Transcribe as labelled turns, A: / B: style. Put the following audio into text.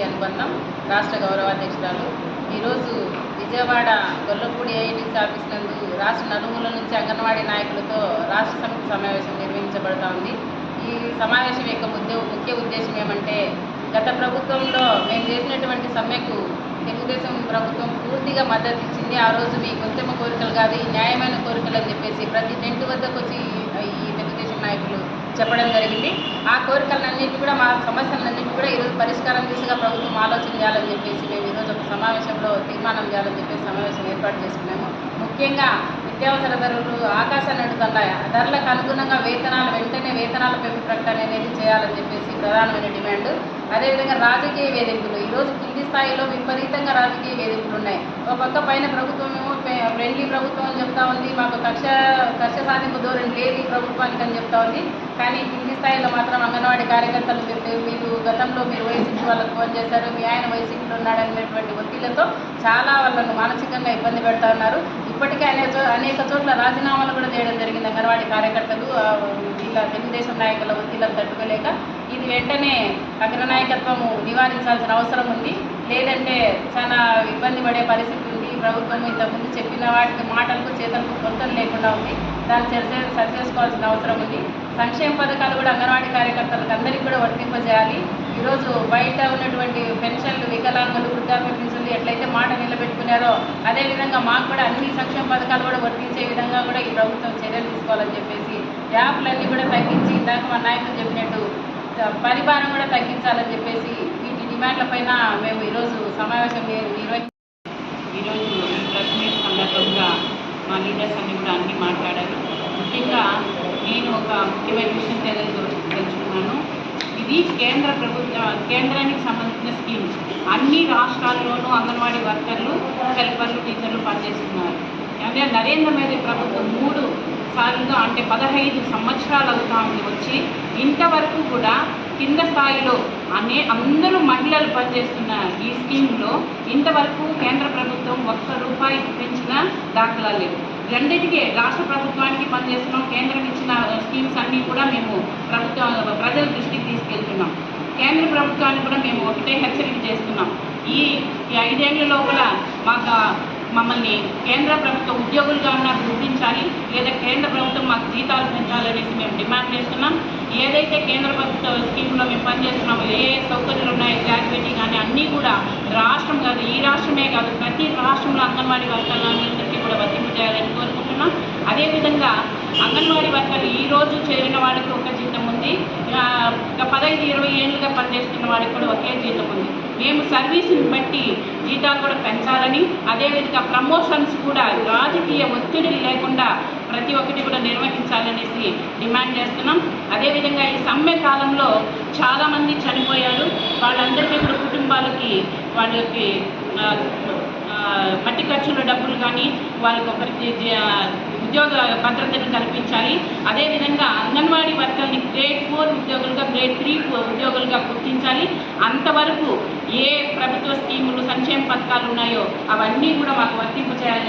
A: Party అనుబంధం రాష్ట్ర గౌరవాధ్యక్షురాలు. ఈరోజు విజయవాడ గొల్లపూడి ఐఐటి ఆఫీస్ నందు రాష్ట్ర నలుమూల నుంచి అంగన్వాడీ నాయకులతో రాష్ట్ర సమితి సమావేశం నిర్వహించబడతా ఉంది. ఈ సమావేశం యొక్క ముద్ద ముఖ్య ఉద్దేశం ఏమంటే గత ప్రభుత్వంలో మేము చేసినటువంటి సమ్మెకు తెలుగుదేశం ప్రభుత్వం పూర్తిగా మద్దతు ఇచ్చింది. ఆ రోజు మీ కొంచెమ కోరికలు కాదు ఈ న్యాయమైన కోరికలు అని చెప్పేసి ప్రతి టెంట్ వద్దకు వచ్చి ఈ చెప్పడం జరిగింది. ఆ కోరికలన్నింటి కూడా మా సమస్యలన్నింటి కూడా ఈరోజు పరిష్కారం దిశగా ప్రభుత్వం ఆలోచన చేయాలని చెప్పేసి మేము ఈరోజు ఒక సమావేశంలో తీర్మానం చేయాలని చెప్పేసి సమావేశం ఏర్పాటు చేసుకున్నాము. ముఖ్యంగా నిత్యావసర ధరలు ఆకాశాన్ని అడుగుతున్నాయి ధరలకు అనుగుణంగా వేతనాలు వెంటనే వేతనాల పెంపు ప్రకటన అనేది చేయాలని చెప్పేసి ప్రధానమైన డిమాండ్. అదేవిధంగా రాజకీయ వేధింపులు. ఈరోజు కింది స్థాయిలో విపరీతంగా రాజకీయ వేధింపులు ఉన్నాయి. ఒక పక్క పైన ప్రభుత్వం ఫ్రెండ్లీ ప్రభుత్వం అని చెప్తా ఉంది. మాకు కక్ష కక్ష సాధింపు ధోరణి లేదు ఈ ప్రభుత్వానికి అని చెప్తా ఉంది. కానీ కింది స్థాయిలో మాత్రం అంగన్వాడీ కార్యకర్తలు మీరు మీరు గతంలో మీరు వైసీపీ వాళ్ళకు ఫోన్ చేశారు. మీ ఆయన వైసీపీలో ఉన్నాడనేటువంటి ఒత్తిళ్ళతో చాలా వాళ్ళను మానసికంగా ఇబ్బంది పెడతా ఉన్నారు. ఇప్పటికే అనేక చో అనేక చోట్ల రాజీనామాలు కూడా చేయడం జరిగింది అంగన్వాడీ కార్యకర్తలు. ఇలా తెలుగుదేశం నాయకుల ఒత్తిళ్ళను తట్టుకోలేక ఇది వెంటనే అగ్రనాయకత్వము నివారించాల్సిన అవసరం ఉంది. లేదంటే చాలా ఇబ్బంది పడే పరిస్థితి ప్రభుత్వం ఇంతకుముందు చెప్పిన వాటికి మాటలకు చేతలకు పొంతలు లేకుండా ఉంది. దాన్ని చర్చ సరిచేసుకోవాల్సిన అవసరం ఉంది. సంక్షేమ పథకాలు కూడా అంగన్వాడీ కార్యకర్తలకు అందరికీ కూడా వర్తింపజేయాలి. ఈరోజు బయట ఉన్నటువంటి పెన్షన్లు వికలాంగులు వృద్ధాప్య పెన్షన్లు ఎట్లయితే మాట నిలబెట్టుకున్నారో అదేవిధంగా మాకు కూడా అన్ని సంక్షేమ పథకాలు కూడా వర్తించే విధంగా కూడా ఈ ప్రభుత్వం చర్యలు తీసుకోవాలని చెప్పేసి యాప్లన్నీ కూడా తగ్గించి ఇందాక మా నాయకులు చెప్పినట్టు పరిభారం కూడా తగ్గించాలని చెప్పేసి వీటి డిమాండ్ల పైన మేము ఈరోజు సమావేశం నిర్వహించాం
B: ఈరోజు ఈ ప్రెస్ మీట్ సందర్భంగా మా లీడర్స్ అన్ని కూడా అన్నీ మాట్లాడారు. ముఖ్యంగా నేను ఒక ముఖ్యమైన విషయం తెలుసుకున్నాను ఇది కేంద్ర ప్రభుత్వ కేంద్రానికి సంబంధించిన స్కీమ్ అన్ని రాష్ట్రాల్లోనూ అంగన్వాడీ వర్కర్లు హెల్పర్లు టీచర్లు పనిచేస్తున్నారు. అంటే నరేంద్ర మోదీ ప్రభుత్వం మూడు సార్లుగా అంటే పదహైదు సంవత్సరాలు అవుతా ఉంది. వచ్చి ఇంతవరకు కూడా కింద స్థాయిలో అనే అందరూ మహిళలు పనిచేస్తున్న ఈ స్కీమ్లో ఇంతవరకు కేంద్ర ప్రభుత్వం ఒక్క రూపాయి పెంచిన దాఖలా లేవు. రెండింటికి రాష్ట్ర ప్రభుత్వానికి పనిచేస్తున్నాం కేంద్రం ఇచ్చిన స్కీమ్స్ అన్నీ కూడా మేము ప్రభుత్వం ప్రజల దృష్టికి తీసుకెళ్తున్నాం. కేంద్ర ప్రభుత్వాన్ని కూడా మేము ఒకటే హెచ్చరిక చేస్తున్నాం. ఈ ఈ ఐదేళ్ళ లోపల మాకు మమ్మల్ని కేంద్ర ప్రభుత్వ ఉద్యోగులుగా ఉన్నా గుర్తించాలి లేదా కేంద్ర ప్రభుత్వం మాకు జీతాలు పెంచాలనేసి మేము డిమాండ్ చేస్తున్నాం. ఏదైతే కేంద్ర ప్రభుత్వ స్కీమ్లో మేము పనిచేస్తున్నామో ఏ ఏ సౌకర్యాలు ఉన్నాయో గ్రాడ్యుయేటీ కానీ అన్నీ కూడా రాష్ట్రం కాదు ఈ రాష్ట్రమే కాదు ప్రతి రాష్ట్రంలో అంగన్వాడీ వర్గాలందరికీ కూడా వర్తింపు చేయాలని కోరుకుంటున్నాం. అదేవిధంగా అంగన్వాడీ వర్గాలు ఈ రోజు చేరిన వాళ్ళకి ఒక జీతం ఉంది. ఒక పదహైదు చేసుకున్న వాళ్ళకి కూడా ఒకే జీతం ఉంది. మేము సర్వీసుని బట్టి జీతాలు కూడా పెంచాలని అదేవిధంగా ప్రమోషన్స్ కూడా రాజకీయ ఒత్తిడి లేకుండా ప్రతి ఒక్కటి కూడా నిర్వహించాలనేసి డిమాండ్ చేస్తున్నాం. అదేవిధంగా ఈ సమ్మె కాలంలో చాలామంది చనిపోయారు. వాళ్ళందరికీ కూడా కుటుంబాలకి వాళ్ళకి మట్టి ఖర్చుల డబ్బులు కానీ వాళ్ళకి ఒకరికి ఉద్యోగ భద్రతను కల్పించాలి. అదేవిధంగా అంగన్వాడీ వర్కర్ని గ్రేడ్ ఫోర్ ఉద్యోగులుగా గ్రేడ్ త్రీ ఉద్యోగులుగా గుర్తించాలి. అంతవరకు ఏ ప్రభుత్వ స్కీములు సంక్షేమ పథకాలు ఉన్నాయో అవన్నీ కూడా మాకు వర్తింపు చేయాలి